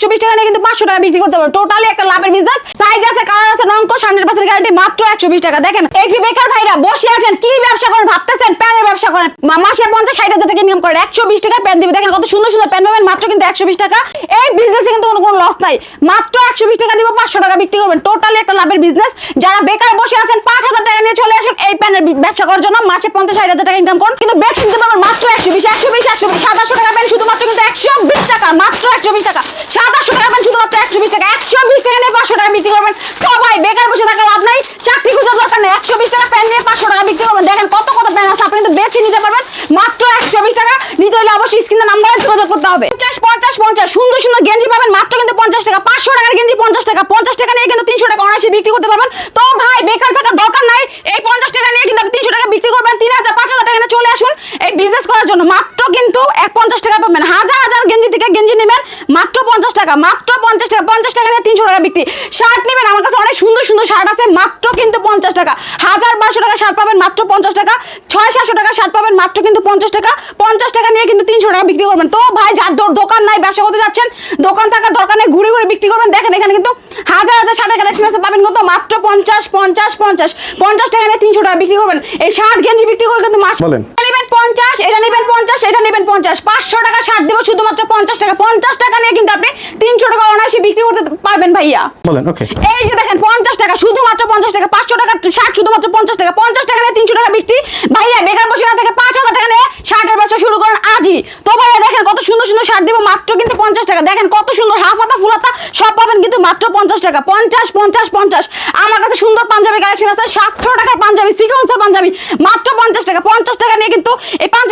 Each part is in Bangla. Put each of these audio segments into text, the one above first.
একশো বিশ টাকা কিন্তু পাঁচশো টাকা বিক্রি করতে পারবে টোটালি একটা লাভের বিজনেস সাইজ আছে কালার আছে নঙ্কশ হান্ড্রেড পার্সেন্ট গ্যারান্টি মাত্র একশো বিশ টাকা। দেখেন এই বেকার ভাইরা বসে আছেন, কি ব্যবসা করেন ভাবতেছেন? প্যানের ব্যবসা করেন। মাসে পঞ্চাশ, ষাট হাজার টাকা ইনকাম করেন। একশো বিশ টাকা প্যান দিবে। দেখেন, কত সুন্দর সুন্দর প্যান পাবেন, মাত্র কিন্তু একশো বিশ টাকা। এই বিজনেসে কিন্তু কোনো লস নাই। মাত্র একশো বিশ টাকা দিব, পাঁচশো টাকা বিক্রি করবেন। টোটালি একটা লাভের বিজনেস যারা বেকার বসে আছেন, পাঁচ হাজার টাকা নিয়ে চলে আসুন এই প্যানের ব্যবসা করার জন্য। মাসে পঞ্চাশ, ষাট হাজার টাকা ইনকাম করুন। কিন্তু বেচে নিতে পারবেন মাত্র একশো বিশ একশো বিশ একশো বিশ সাতাশশো টাকা প্যান শুধুমাত্র কিন্তু একশো বিশ টাকা, মাত্র একশো বিশ টাকা সাতাশশো টাকা প্যান শুধুমাত্র একশো বিশ টাকা। একশো বিশ টাকা নিয়ে পাঁচশো টাকা বিক্রি করবেন। সবাই বেকার বসে থাকার লাভ নাই। চাকরি খুঁজার দরকার নেই। একশো বিশ টাকা প্যান নিয়ে পাঁচশো টাকা বিক্রি করবেন। দেখেন কত কত প্যান আছে, আপনি কিন্তু বেছে নিতে পারবেন। মাত্র একশো বিশ টাকা। নিতে হলে অবশ্যই স্ক্রিনের নাম্বারে যোগাযোগ করতে হবে। পঞ্চাশ পঞ্চাশ পঞ্চাশ। সুন্দর সুন্দর গেঞ্জি পাবেন। মাত্র কিন্তু পঞ্চাশ টাকা। পাঁচশো টাকার গেঞ্জি পঞ্চাশ টাকা। পঞ্চাশ টাকা নিয়ে কিন্তু তিনশো টাকা অনায়াসে বিক্রি করতে পারবেন। তো ভাই, বেকার থাকার দরকার নাই। এই পঞ্চাশ টাকা নিয়ে কিন্তু তিনশো টাকা বিক্রি করবেন। তিন হাজার, পাঁচ হাজার টাকা চলে আসুন। এই বিজনেস করার জন্য মাত্র কিন্তু এক পঞ্চাশ টাকা পাবেন। হাজার হাজার গেঞ্জি থেকে গেঞ্জি নেবেন মাত্র পঞ্চাশ টাকা, মাত্র পঞ্চাশ টাকা পঞ্চাশ টাকা নিয়ে তিনশো টাকা বিক্রি। শার্ট নেবেন, আমার কাছে অনেক সুন্দর সুন্দর শার্ট আছে, মাত্র কিন্তু পঞ্চাশ টাকা। হাজার বারোশো টাকা শার্ট পাবেন, মাত্র পঞ্চাশ টাকা। ছয় সাতশো টাকা শার্ট পাবেন, মাত্র কিন্তু পঞ্চাশ টাকা। পঞ্চাশ টাকা নিয়ে কিন্তু তিনশো টাকা বিক্রি করবেন। তো ভাই, যার দোকান নাই, ব্যবসা করতে যাচ্ছেন, দোকান থাকার দরকার নেই, ঘুরে ঘুরে বিক্রি করবেন। দেখেন, এখানে কিন্তু হাজার হাজার শার্টের কালেকশন আছে, পাবেন কত? মাত্র পঞ্চাশ পঞ্চাশ পঞ্চাশ। পঞ্চাশ টাকা নিয়ে তিনশো টাকা বিক্রি করবেন। এই শার্ট গেঞ্জি বিক্রি করে কিন্তু মাস বলেন। পঞ্চাশ এটা নেবেন পঞ্চাশ এটা নেবেন পঞ্চাশ। পাঁচশো টাকা ছাড় দেবো শুধুমাত্র পঞ্চাশ টাকা। পঞ্চাশ টাকা নিয়ে কিন্তু আপনি তিনশো টাকা অনায়াসে বিক্রি করতে পারবেন ভাইয়া। বলেন ওকে এই যে দেখেন পঞ্চাশ টাকা শুধুমাত্র পঞ্চাশ টাকা পাঁচশো টাকা ষাট শুধুমাত্র পঞ্চাশ টাকা। পঞ্চাশ টাকা নিয়ে তিনশো টাকা বিক্রি। ভাইয়া বেকার বসে না থেকে পাঁচ হাজার টাকা নিয়ে ষাটের ব্যবসা শুরু করেন আজই। তো ভাইয়া সুন্দর সুন্দর শার্ট দিব? মাত্র কিন্তু পঞ্চাশ টাকা। দেখেন কত সুন্দর হাফ হাতা ফুল হাতা সব পাবেন কিন্তু মাত্র পঞ্চাশ টাকা। পঞ্চাশ পঞ্চাশ পঞ্চাশ। আমার কাছে সুন্দর পাঞ্জাবি কালেকশন আছে। সাতশো টাকার পাঞ্জাবি, সিকোয়েন্সের পাঞ্জাবি। মাত্র পঞ্চাশ টাকা। পঞ্চাশ টাকা নিয়ে কিন্তু এই আপনি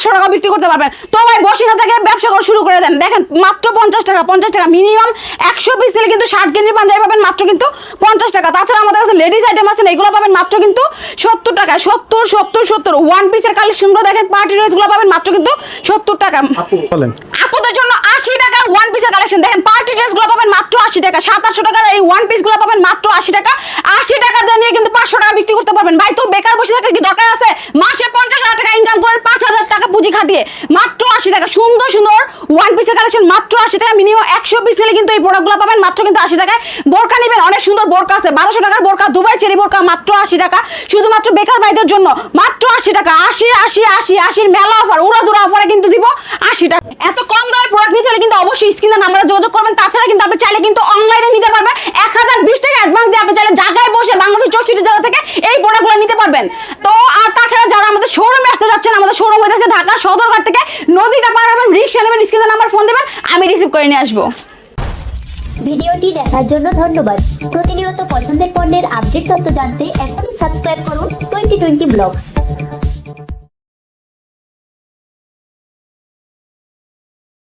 পাঁচশো টাকা বিক্রি করতে পারবেন। তো ভাই বসে না থেকে ব্যবসা করা শুরু করে দেন। দেখেন মাত্র পঞ্চাশ টাকা পঞ্চাশ টাকা মিনিমাম একশো পিস দিলে কিন্তু ষাট কেজি পাঞ্জাবি পাবেন মাত্র কিন্তু পঞ্চাশ টাকা। তাছাড়া আমাদের কাছে লেডিস আইটেম আছে না, এগুলো পাবেন মাত্র কিন্তু সত্তর টাকা সত্তর সত্তর সত্তর। ওয়ান পিসের কালেকশনগুলো দেখেন পার্টি ড্রেসগুলো পাবেন মাত্র কিন্তু সত্তর টাকা। আপুদের জন্য আশি টাকা ওয়ান পিসের কালেকশন দেখেন পার্টি ড্রেসগুলো পাবেন মাত্র আশি টাকা সাতাশশো টাকার এই ওয়ান পিসগুলো পাবেন মাত্র আশি টাকা। আশি টাকা দিয়ে নিয়ে কিন্তু পাঁচশো টাকা বিক্রি করতে পারবেন। ভাই তো বেকার বসে থাকার কি দরকার আছে? মাসে পঞ্চাশ হাজার টাকা ইনকাম করেন খাটিয়ে মাত্র আশি টাকা। সুন্দর সুন্দর ওয়ান পিসের কালেকশন মাত্র আশি টাকা। মিনিমাম একশো পিস নিলে কিন্তু এই প্রোডাক্টগুলো পাবেন মাত্র কিন্তু আশি টাকায়। বোরকা নেবেন, অনেক সুন্দর বোরকা আছে। বারোশো টাকার বোরকা দুবাই চেরি বোরকা মাত্র আশি টাকা। শুধুমাত্র বেকার ভাইদের জন্য মাত্র আশি টাকা। আশি আশি আশি, আশির মেলা অফার উড়া দুরা অফারে কিন্তু দিব আশি টাকা। এত কম দামের প্রোডাক্ট নিতে হলে কিন্তু অবশ্যই স্ক্রিনে নাম্বারে যোগাযোগ করবেন। তাছাড়া কিন্তু আপনি চাইলে কিন্তু অনলাইনে নিতে পারবেন। এক হাজার বিশ টাকা অ্যাডভান্স দিয়ে আপনি চাইলে জায়গায় বসে বাংলাদেশ চৌষট্টি জেলা থেকে এই প্রোডাক্টগুলো নিতে পারবেন তো আর তাছাড়া যারা আমাদের শোরুমে আসতে যাচ্ছেন আমাদের শোরুম হইতেছে ঢাকা সদরঘাট থেকে নদীটা পার হবেন, রিক্সা নেবেন স্ক্রিনে নাম্বার ফোন দেবেন, আমি রিসিভ করে নিয়ে আসব। ভিডিওটি দেখার জন্য ধন্যবাদ। প্রতিনিয়ত পছন্দের পণ্যের আপডেট তথ্য জানতে এখনই সাবস্ক্রাইব করুন টোয়েন্টি টোয়েন্টি ব্লগস।